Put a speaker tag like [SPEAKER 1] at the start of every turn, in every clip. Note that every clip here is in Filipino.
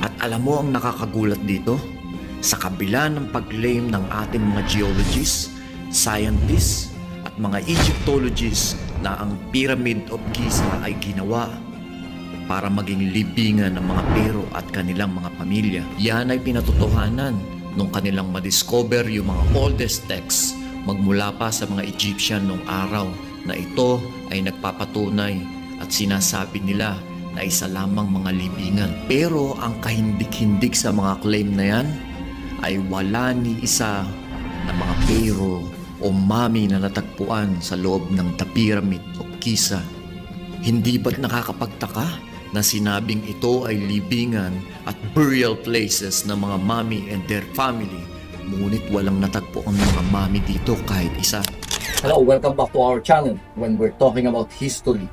[SPEAKER 1] At alam mo ang nakakagulat dito? Sa kabila ng pag-claim ng ating mga geologists, scientists, at mga Egyptologists na ang Pyramid of Giza ay ginawa para maging libingan ng mga pero at kanilang mga pamilya. Yan ay pinatotohanan nung kanilang madiscover yung mga oldest texts magmula pa sa mga Egyptian nung araw na ito ay nagpapatunay at sinasabi nila na isa lamang mga libingan. Pero ang kahindik-hindik sa mga claim na yan ay wala ni isa na mga pero o mami na natagpuan sa loob ng The Pyramid of Giza. Hindi ba't nakakapagtaka na sinabing ito ay libingan at burial places ng mga mami and their family ngunit walang natagpo ang mga mami dito kahit isa.
[SPEAKER 2] Hello, welcome back to our channel when we're talking about history.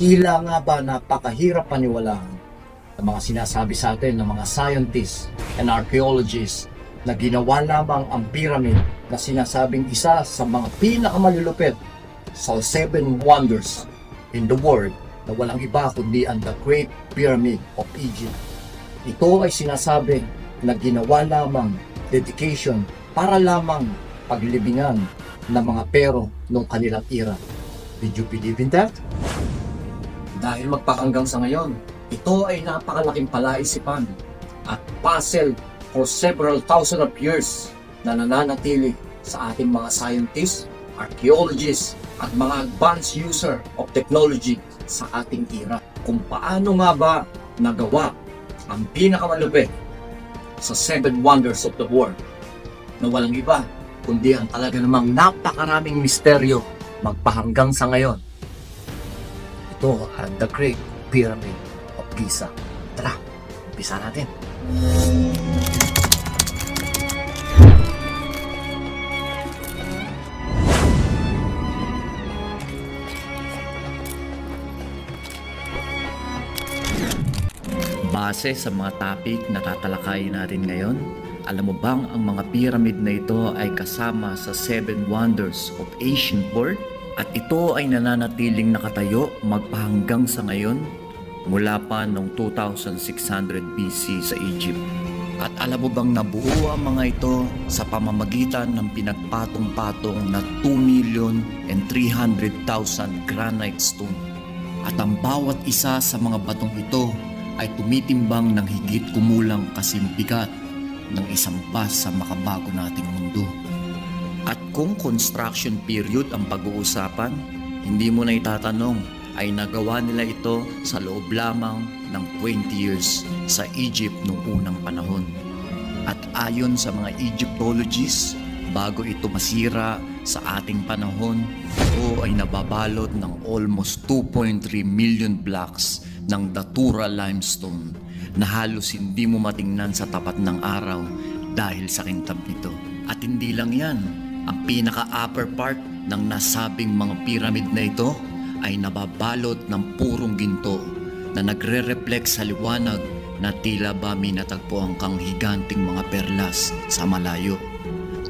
[SPEAKER 2] Tila nga ba napakahirap paniwalaan ang mga sinasabi sa atin ng mga scientists and archaeologists na ginawa lamang ang pyramid na sinasabing isa sa mga pinakamalulupit sa seven wonders in the world na walang iba kundi ang the Great Pyramid of Egypt. Ito ay sinasabi na ginawa lamang dedication para lamang paglibingan ng mga pero nung kanilang era. Did you believe in that? Dahil magpakanggang sa ngayon, ito ay napakalaking palaisipan at puzzle for several thousand of years na nananatili sa ating mga scientists, archaeologists, at mga advanced user of technology sa ating era. Kung paano nga ba nagawa ang pinakamalupit sa seven wonders of the world na walang iba kundi ang talaga namang napakaraming misteryo magpahanggang sa ngayon. Ito ang The Great Pyramid of Giza. Tara, umpisa natin.
[SPEAKER 1] Base sa mga topic na tatalakayin natin ngayon, alam mo bang ang mga pyramid na ito ay kasama sa Seven Wonders of Ancient World? At ito ay nananatiling nakatayo magpahanggang sa ngayon mula pa noong 2600 BC sa Egypt. At alam mo bang nabuo ang mga ito sa pamamagitan ng pinagpatong-patong na 2 million and 300,000 granite stone. At ang bawat isa sa mga batong ito ay tumitimbang ng higit kumulang kasimbigat ng isang bus sa makabago nating mundo. At kung construction period ang pag-uusapan, hindi mo na itatanong ay nagawa nila ito sa loob lamang ng 20 years sa Egypt noong unang panahon. At ayon sa mga Egyptologists, bago ito masira sa ating panahon, ito ay nababalot ng almost 2.3 million blocks ng Datura limestone na halos hindi mo matingnan sa tapat ng araw dahil sa kintab nito. At hindi lang yan, ang pinaka-upper part ng nasabing mga pyramid na ito ay nababalot ng purong ginto na nagre-reflect sa liwanag na tila ba may natagpuan kang higanting mga perlas sa malayo.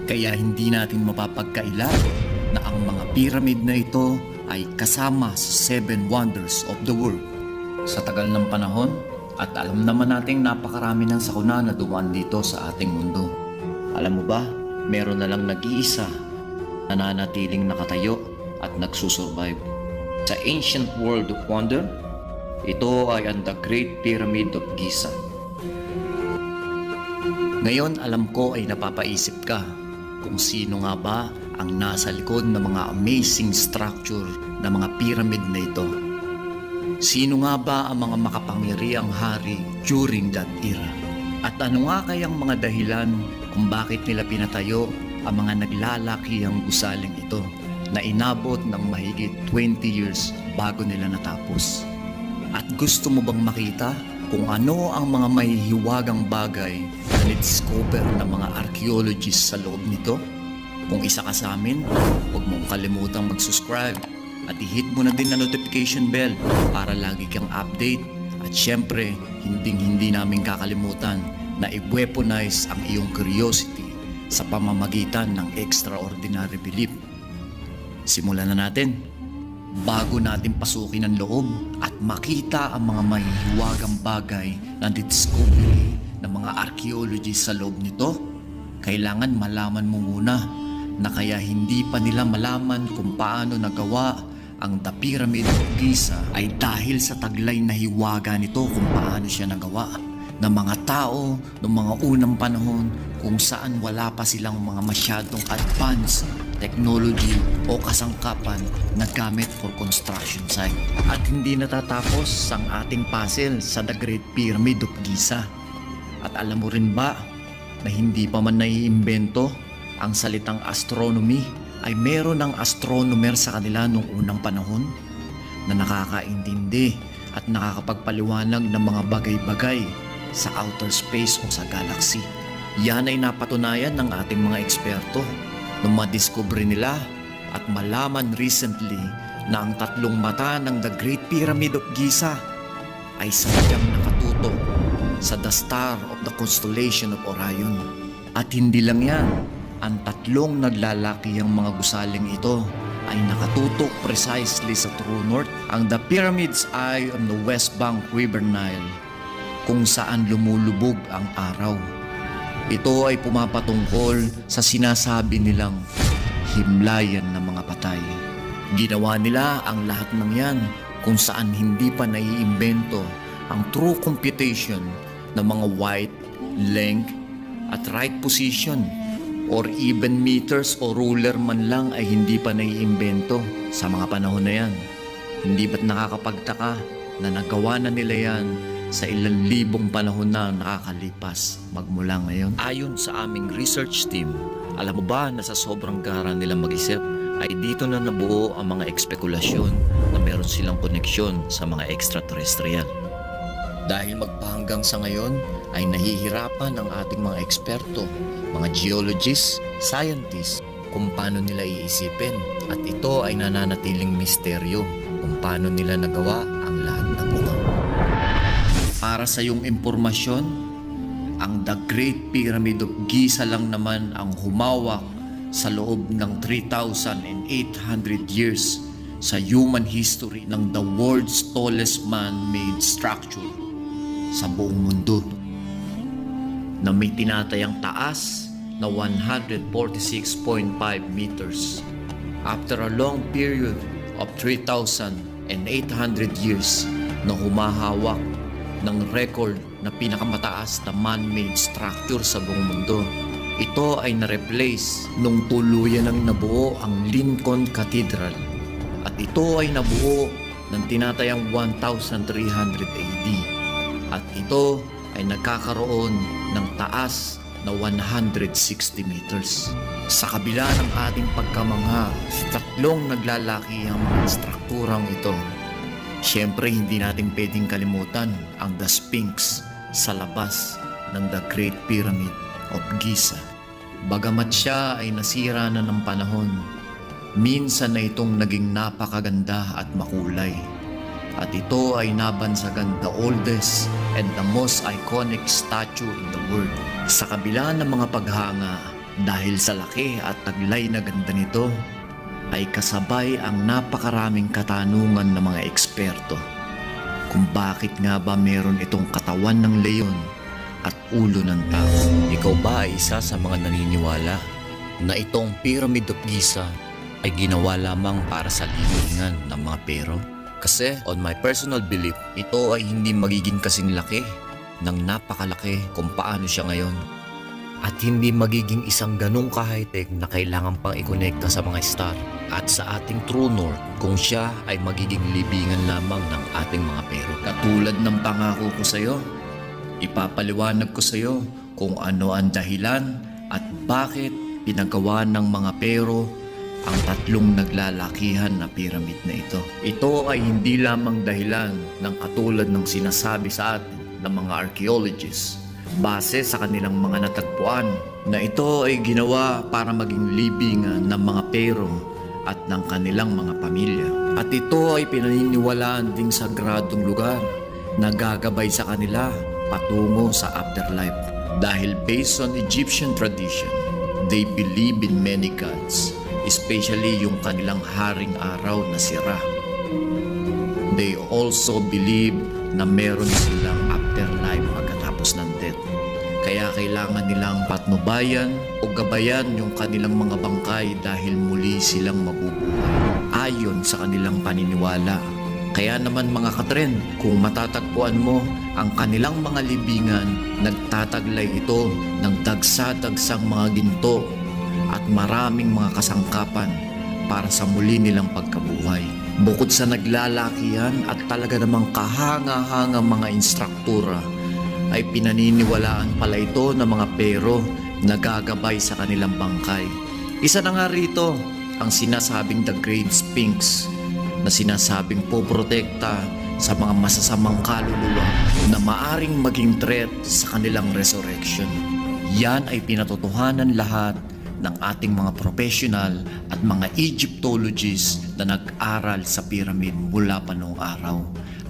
[SPEAKER 1] Kaya hindi natin mapapagkaila na ang mga pyramid na ito ay kasama sa seven wonders of the world. Sa tagal ng panahon, at alam naman nating napakarami ng sakuna na dumaan dito sa ating mundo. Alam mo ba, meron na lang nag-iisa na nanatiling nakatayo at nagsusurvive. Sa ancient world of wonder, ito ay ang The Great Pyramid of Giza. Ngayon alam ko ay napapaisip ka kung sino nga ba ang nasa likod ng mga amazing structure ng mga pyramid na ito. Sino nga ba ang mga makapangyariang hari during that era? At ano nga kayang mga dahilan kung bakit nila pinatayo ang mga naglalakihang gusaling ito na inabot ng mahigit 20 years bago nila natapos? At gusto mo bang makita kung ano ang mga mahihiwagang bagay na discover ng mga archaeologists sa loob nito? Kung isa ka sa amin, huwag mong kalimutang mag-subscribe at i-hit mo na din ang notification bell para lagi kang update at syempre hinding hindi namin kakalimutan na i-weaponize ang iyong curiosity sa pamamagitan ng extraordinary belief. Simulan na natin. bago natin pasukin ang loob at makita ang mga mahihiwagang bagay na discovery ng mga archaeologists sa loob nito, kailangan malaman mo muna na kaya hindi pa nila malaman kung paano nagawa ang The Pyramid of Giza ay dahil sa taglay na hiwaga nito kung paano siya nagawa ng mga tao noong mga unang panahon kung saan wala pa silang mga masyadong advanced technology o kasangkapan na gamit for construction site. At hindi natatapos ang ating puzzle sa The Great Pyramid of Giza. At alam mo rin ba na hindi pa man naiimbento ang salitang astronomy ay meron ng astronomer sa kanila noong unang panahon na nakakaintindi at nakakapagpaliwanag ng mga bagay-bagay sa outer space o sa galaxy. Yan ay napatunayan ng ating mga eksperto nung madiskubre nila at malaman recently na ang tatlong mata ng The Great Pyramid of Giza ay sadyang nakatutok sa the star of the constellation of Orion. At hindi lang yan, ang tatlong naglalaki ang mga gusaling ito ay nakatutok precisely sa true north. Ang the pyramids ay on the west bank River Nile kung saan lumulubog ang araw. Ito ay pumapatungkol sa sinasabi nilang himlayan ng mga patay. Ginawa nila ang lahat ng yan kung saan hindi pa naiimbento ang true computation ng mga weight, length, at right position or even meters o ruler man lang ay hindi pa naiimbento sa mga panahon na yan. Hindi ba't nakakapagtaka na nagawa na nila yan sa ilang libong panahon na nakakalipas magmula ngayon? Ayon sa aming research team, alam mo ba na sa sobrang gara nila mag-isip ay dito na nabuo ang mga ekspekulasyon na meron silang koneksyon sa mga extraterrestrial. Dahil magpahanggang sa ngayon ay nahihirapan ang ating mga eksperto, mga geologists, scientists kung paano nila iisipin at ito ay nananatiling misteryo kung paano nila nagawa Para sa iyong impormasyon, ang The Great Pyramid of Giza lang naman ang humawak sa loob ng 3,800 years sa human history ng the world's tallest man-made structure sa buong mundo na may tinatayang taas na 146.5 meters. After a long period of 3,800 years na humahawak ng record na pinakamataas na man-made structure sa buong mundo. Ito ay na-replace nung tuluyan ng nabuo ang Lincoln Cathedral at ito ay nabuo ng tinatayang 1300 AD at ito ay nagkakaroon ng taas na 160 meters. Sa kabila ng ating pagkamangha tatlong naglalaki ang mga strukturang ito, Siyempre, hindi natin pwedeng kalimutan ang The Sphinx sa labas ng The Great Pyramid of Giza. Bagamat siya ay nasira na ng panahon, minsan na itong naging napakaganda at makulay. At ito ay nabansagan the oldest and the most iconic statue in the world. Sa kabila ng mga paghanga, dahil sa laki at taglay na ganda nito, ay kasabay ang napakaraming katanungan ng mga eksperto kung bakit nga ba meron itong katawan ng leon at ulo ng tao. Ikaw ba ay isa sa mga naniniwala na itong Pyramid of Giza ay ginawa lamang para sa lilingan ng mga pero? Kasi on my personal belief, ito ay hindi magiging kasing laki ng napakalaki kung paano siya ngayon at hindi magiging isang ganong ka-high-tech na kailangan pang ikonekta sa mga star at sa ating true north kung siya ay magiging libingan lamang ng ating mga pero. Katulad ng pangako ko sa iyo, ipapaliwanag ko sa iyo kung ano ang dahilan at bakit pinagawa ng mga pero ang tatlong naglalakihan na pyramid na ito. Ito ay hindi lamang dahilan ng katulad ng sinasabi sa atin ng mga archaeologists base sa kanilang mga natagpuan na ito ay ginawa para maging libingan ng mga pero at ng kanilang mga pamilya. At ito ay pinaniniwalaan ding sagradong lugar na gagabay sa kanila patungo sa afterlife. Dahil based on Egyptian tradition, they believe in many gods, especially yung kanilang haring araw na si Ra. They also believe na meron silang kailangan nilang patnubayan o gabayan yung kanilang mga bangkay dahil muli silang mabubuhay. Ayon sa kanilang paniniwala. Kaya naman mga katren, kung matatagpuan mo ang kanilang mga libingan, nagtataglay ito ng dagsa-dagsang mga ginto at maraming mga kasangkapan para sa muli nilang pagkabuhay. Bukod sa naglalakihan at talaga namang kahanga-hanga mga instruktura, ay pinaniniwalaan pala ito ng mga pero na gagabay sa kanilang bangkay. Isa na nga rito ang sinasabing The Great Sphinx na sinasabing poprotekta sa mga masasamang kaluluwa na maaring maging threat sa kanilang resurrection. Yan ay pinatotohanan lahat ng ating mga professional at mga Egyptologists na nag-aral sa pyramid mula pa noong araw.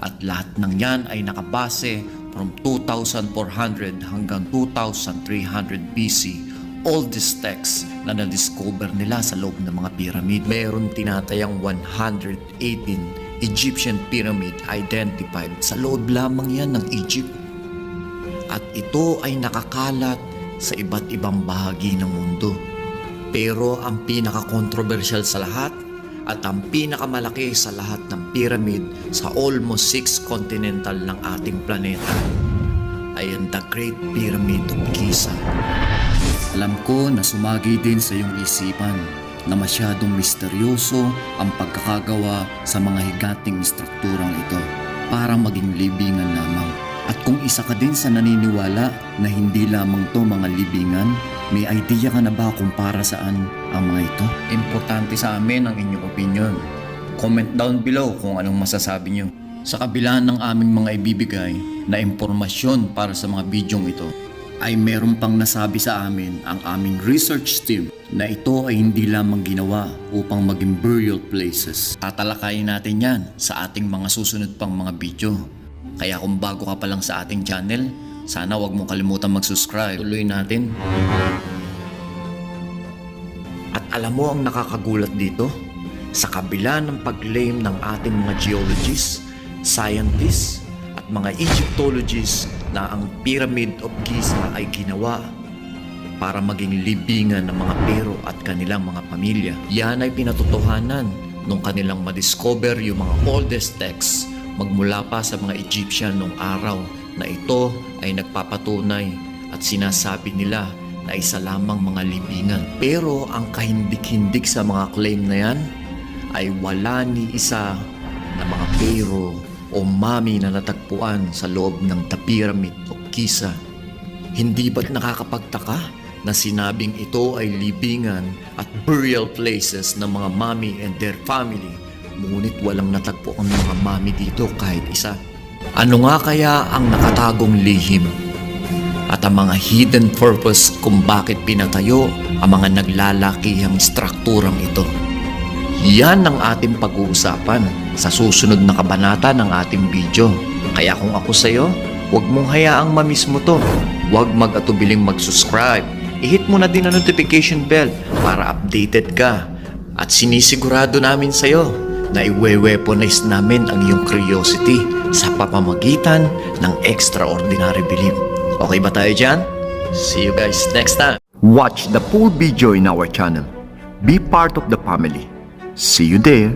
[SPEAKER 1] At lahat ng yan ay nakabase from 2400 hanggang 2300 BC oldest texts na na-discover nila sa loob ng mga pyramid. Mayroon tinatayang 118 Egyptian pyramid identified sa loob lamang yan ng Egypt. At ito ay nakakalat sa iba't ibang bahagi ng mundo. Pero ang pinaka-controversial sa lahat at ang pinakamalaki sa lahat ng pyramid sa almost six continental ng ating planeta ay ang The Great Pyramid of Giza. Alam ko na sumagi din sa iyong isipan na masyadong misteryoso ang pagkakagawa sa mga higating strukturang ito para maging libingan lamang. At kung isa ka din sa naniniwala na hindi lamang to mga libingan, may idea ka na ba kung para saan ang mga ito? Importante sa amin ang inyong opinion. Comment down below kung anong masasabi nyo. Sa kabila ng aming mga ibibigay na impormasyon para sa mga bidyong ito, ay meron pang nasabi sa amin ang aming research team na ito ay hindi lamang ginawa upang maging burial places. Tatalakayin natin yan sa ating mga susunod pang mga video. Kaya kung bago ka pa lang sa ating channel, sana wag mong kalimutan mag-subscribe. Tuloy natin. At alam mo ang nakakagulat dito? Sa kabila ng pag-claim ng ating mga geologists, scientists, at mga Egyptologists na ang Pyramid of Giza ay ginawa para maging libingan ng mga pero at kanilang mga pamilya. Yan ay pinatotohanan nung kanilang madiscover yung mga oldest texts magmula pa sa mga Egyptian nung araw na ito ay nagpapatunay at sinasabi nila na isa lamang mga libingan. Pero ang kahindik-hindik sa mga claim na yan ay wala ni isa na mga pero o mami na natagpuan sa loob ng The Pyramid of Giza. Hindi ba't nakakapagtaka na sinabing ito ay libingan at burial places ng mga mami and their family ngunit walang natagpo ang mga mami dito kahit isa. Ano nga kaya ang nakatagong lihim? At ang mga hidden purpose kung bakit pinatayo ang mga naglalakihang strukturang ito? Yan ang ating pag-uusapan sa susunod na kabanata ng ating video. Kaya kung ako sa'yo, huwag mong hayaang mamiss mo to. Huwag mag-atubiling mag-subscribe. I-hit mo na din ang notification bell para updated ka. At sinisigurado namin sa'yo na iwe-weaponize namin ang iyong curiosity sa pamamagitan ng extraordinary belief. Okay ba tayo dyan? See you guys next time. Watch the full video in our channel. Be part of the family. See you there.